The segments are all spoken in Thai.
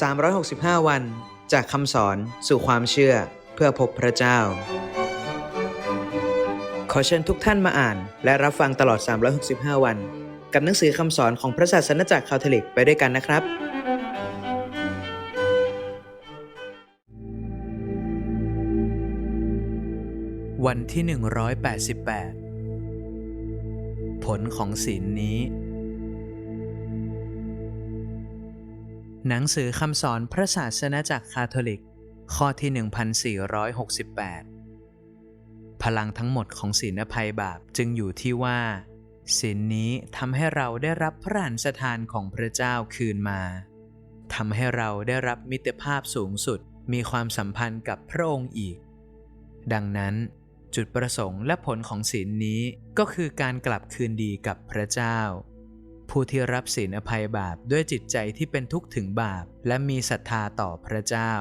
365 วัน จากคำสอนสู่ความเชื่อเพื่อพบพระเจ้า ขอเชิญทุกท่านมาอ่าน และรับฟังตลอด 365 วัน กับหนังสือคำสอนของพระศาสนจักรคาทอลิกไปด้วยกันนะครับ วันที่ 188 ผลของศีลนี้ หนังสือคำสอนพระศาสนาจักรคาทอลิก ข้อที่ 1468 พลังทั้งหมดของศีลภัยบาปจึงอยู่ที่ว่าศีลนี้ทำให้เราได้รับพระราชสถานของพระเจ้าคืนมาทำให้เราได้รับมิตรภาพสูงสุดมีความสัมพันธ์กับพระองค์อีก ดังนั้น จุดประสงค์และผลของศีลนี้ก็คือการกลับคืนดีกับพระเจ้า ผู้ที่รับศีลอภัยบาปด้วยจิตใจที่เป็นทุกข์ถึงบาป และมีศรัทธาต่อพระเจ้า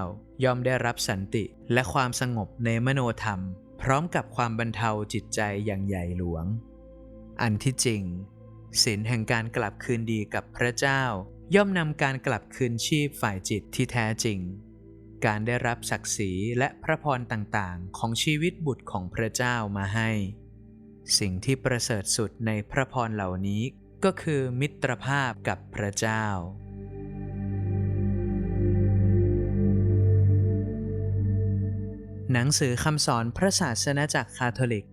ย่อมได้รับสันติและความสงบในมโนธรรม พร้อมกับความบรรเทาจิตใจอย่างใหญ่หลวง อันที่จริงศีลแห่งการกลับคืนดีกับพระเจ้า ย่อมนำการกลับคืนชีพฝ่ายจิตที่แท้จริง การได้รับศักดิ์ศรีและพระพรต่างๆ ของชีวิตบุตรของพระเจ้ามาให้ สิ่งที่ประเสริฐสุดในพระพรเหล่านี้ ก็คือมิตรภาพกับพระเจ้า หนังสือคำสอนพระศาสนาจักรคาทอลิก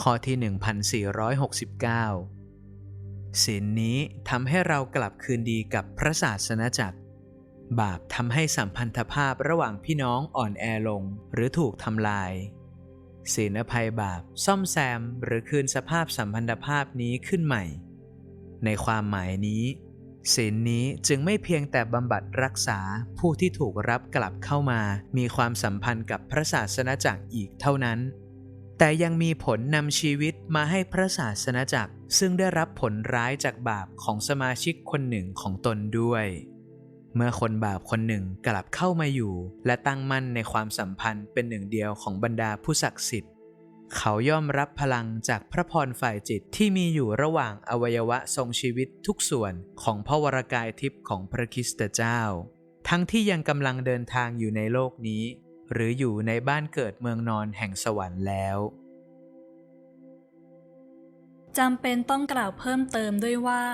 ข้อที่ 1469ศีลนี้ทำให้เรากลับคืนดีกับพระศาสนาจักร บาปทำให้สัมพันธภาพระหว่างพี่น้องอ่อนแอลงหรือถูกทำลายศีลอภัยบาป ซ่อมแซม หรือคืนสภาพสัมพันธภาพนี้ขึ้นใหม่ ในความหมายนี้ ศีลนี้จึงไม่เพียงแต่บำบัดรักษาผู้ที่ถูกรับกลับเข้ามา มีความสัมพันธ์กับพระศาสนาจักรอีกเท่านั้น แต่ยังมีผลนำชีวิตมาให้พระศาสนาจักร ซึ่งได้รับผลร้ายจากบาปของสมาชิกคนหนึ่งของตนด้วยเมื่อคนบาปคนหนึ่งกลับเข้ามาอยู่ และตั้งมั่นในความสัมพันธ์เป็นหนึ่งเดียวของบรรดาผู้ศักดิ์สิทธิ์ เขาย่อมรับพลังจากพระพรฝ่ายจิตที่มีอยู่ระหว่างอวัยวะทรงชีวิตทุกส่วนของพระวรากายทิพย์ของพระคริสตเจ้า ทั้งที่ยังกำลังเดินทางอยู่ในโลกนี้ หรืออยู่ในบ้านเกิดเมืองนอนแห่งสวรรค์แล้วจำเป็นต้องกล่าวเพิ่มเติมด้วยว่า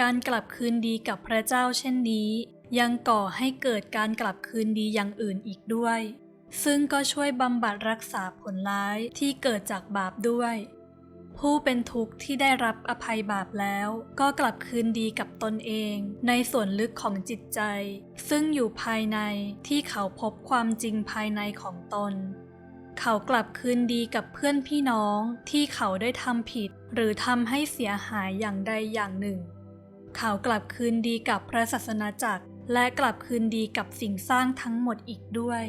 การกลับคืนดีกับพระเจ้าเช่นนี้ ยังก่อให้เกิดการกลับคืนดีอย่างอื่นอีกด้วย ซึ่งก็ช่วยบำบัดรักษาผลร้ายที่เกิดจากบาปด้วย ผู้เป็นทุกข์ที่ได้รับอภัยบาปแล้ว ก็กลับคืนดีกับตนเอง ในส่วนลึกของจิตใจ ซึ่งอยู่ภายในที่เขาพบความจริงภายในของตน เขากลับคืนดีกับเพื่อนพี่น้องที่เขาได้ทำผิด หรือทำให้เสียหายอย่างใดอย่างหนึ่ง เขากลับคืนดีกับพระศาสนาจักร และกลับคืนดีกับสิ่งสร้างทั้งหมดอีกด้วย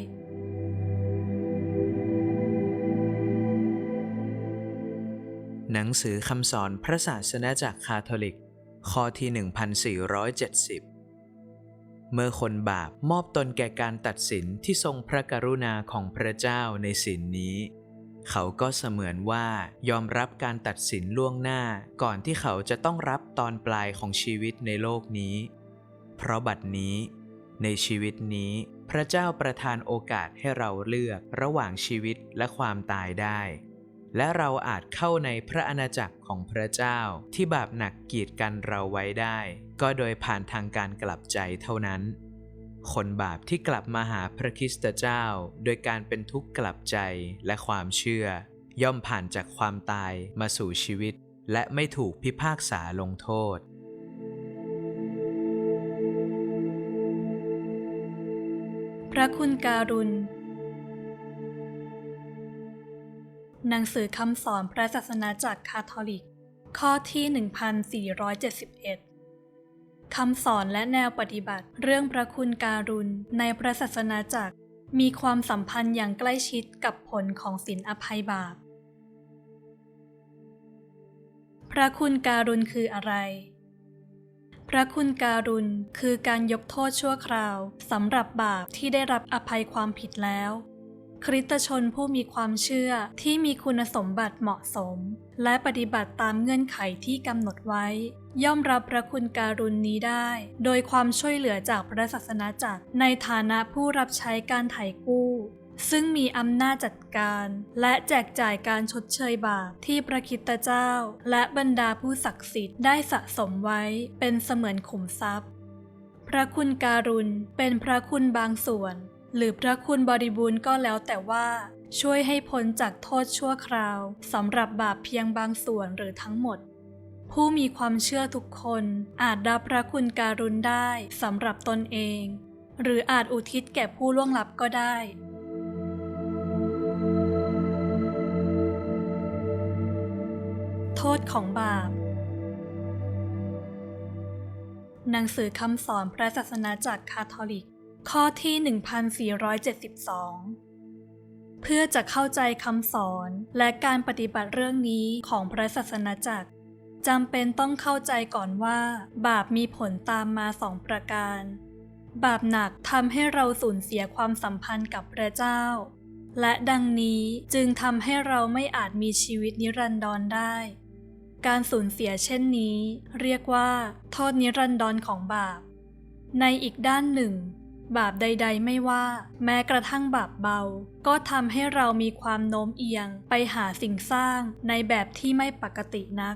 หนังสือคำสอนพระศาสนาจักรคาทอลิก ข้อที่ 1470 เมื่อคนบาปมอบตนแก่การตัดสินที่ทรงพระกรุณาของพระเจ้าในสินนี้ เขาก็เสมือนว่ายอมรับการตัดสินล่วงหน้าก่อนที่เขาจะต้องรับตอนปลายของชีวิตในโลกนี้ เพราะบัดนี้ ในชีวิตนี้ พระเจ้าประทานโอกาสให้เราเลือกระหว่างชีวิตและความตายได้ และเราอาจเข้าในพระอาณาจักรของพระเจ้า ที่บาปหนักกีดกันเราไว้ได้ ก็โดยผ่านทางการกลับใจเท่านั้น คนบาปที่กลับมาหาพระคริสตเจ้า โดยการเป็นทุกข์กลับใจและความเชื่อ ย่อมผ่านจากความตายมาสู่ชีวิต และไม่ถูกพิพากษาลงโทษพระคุณการุณ หนังสือคำสอนพระศาสนาจักคาทอลิก ข้อที่ 1471 คำสอนและแนวปฏิบัติเรื่องพระคุณการุณในพระศาสนาจักรมีความสัมพันธ์อย่างใกล้ชิดกับผลของศีลอภัยบาป พระคุณการุณคืออะไร พระคุณการุณคือการยกโทษชั่วคราวสำหรับบาปที่ได้รับอภัยความผิดแล้ว คริสตชนผู้มีความเชื่อที่มีคุณสมบัติเหมาะสม และปฏิบัติตามเงื่อนไขที่กำหนดไว้ ย่อมรับพระคุณการุณนี้ได้ โดยความช่วยเหลือจากพระศาสนาจักรในฐานะผู้รับใช้การไถ่กู้ ซึ่งมีอำนาจจัดการ และแจกจ่ายการชดเชยบาปที่พระคิตเจ้า และบรรดาผู้ศักดิ์สิทธิ์ได้สะสมไว้เป็นเสมือนขุมทรัพย์ พระคุณการุณเป็นพระคุณบางส่วน หรือพระคุณบริบูรณ์ก็แล้วแต่ว่า ช่วยให้พ้นจากโทษชั่วคราวสำหรับบาปเพียงบางส่วนหรือทั้งหมด ผู้มีความเชื่อทุกคนอาจรับพระคุณการุณได้สำหรับตนเอง หรืออาจอุทิศแก่ผู้ล่วงลับก็ได้โทษของบาป หนังสือคำสอนพระศาสนาจักคาทอลิก ข้อที่ 1472 เพื่อจะเข้าใจคำสอนและการปฏิบัติเรื่องนี้ของพระศาสนาจักรจำเป็นต้องเข้าใจก่อนว่า บาปมีผลตามมาสองประการ บาปหนักทำให้เราสูญเสียความสัมพันธ์กับพระเจ้า และดังนี้จึงทำให้เราไม่อาจมีชีวิตนิรันดรได้ การสูญเสียเช่นนี้ เรียกว่า โทษนิรันดรของบาป ในอีกด้านหนึ่ง บาปใด ๆ ไม่ว่า แม้กระทั่งบาปเบา ก็ทำให้เรามีความโน้มเอียงไปหาสิ่งสร้างในแบบที่ไม่ปกตินัก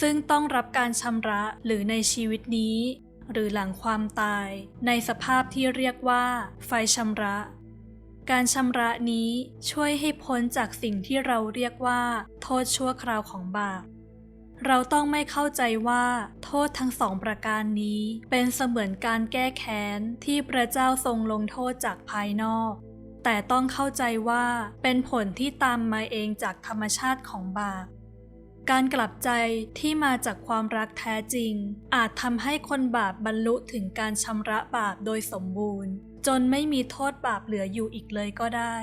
ซึ่งต้องรับการชำระหรือในชีวิตนี้ หรือหลังความตายในสภาพที่เรียกว่า ไฟชำระ การชำระนี้ช่วยให้พ้นจากสิ่งที่เราเรียกว่า โทษชั่วคราวของบาป เราต้องไม่เข้าใจว่าโทษทั้งสองประการนี้ เป็นเสมือนการแก้แค้นที่พระเจ้าทรงลงโทษจากภายนอก แต่ต้องเข้าใจว่าเป็นผลที่ตามมาเองจากธรรมชาติของบาปการกลับใจที่มาจากความรักแท้จริง อาจทำให้คนบาปบรรลุถึงการชำระบาปโดยสมบูรณ์ จนไม่มีโทษบาปเหลืออยู่อีกเลยก็ได้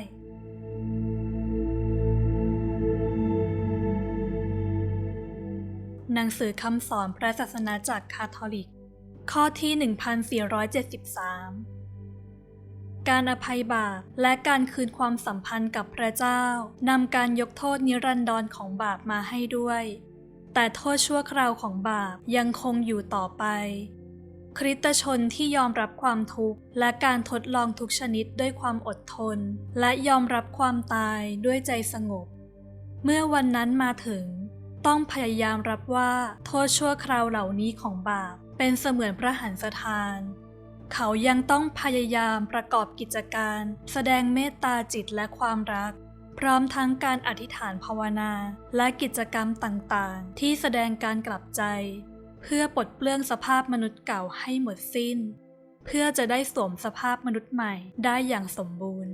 หนังสือคำสอนพระศาสนาจักคาทอลิก ข้อที่ 1473 การอภัยบาปและการคืนความสัมพันธ์กับพระเจ้านำการยกโทษนิรันดรของบาปมาให้ด้วย แต่โทษชั่วคราวของบาปยังคงอยู่ต่อไป คริสตชนที่ยอมรับความทุกข์และการทดลองทุกชนิดด้วยความอดทน และยอมรับความตายด้วยใจสงบ เมื่อวันนั้นมาถึง ต้องพยายามรับว่าโทษชั่วคราวเหล่านี้ของบาป เป็นเสมือนพระหันสถาน เขายังต้องพยายามประกอบกิจการ แสดงเมตตาจิตและความรัก พร้อมทั้งการอธิษฐานภาวนาและกิจกรรมต่างๆ ที่แสดงการกลับใจ เพื่อปลดเปลื้องสภาพมนุษย์เก่าให้หมดสิ้น เพื่อจะได้สวมสภาพมนุษย์ใหม่ได้อย่างสมบูรณ์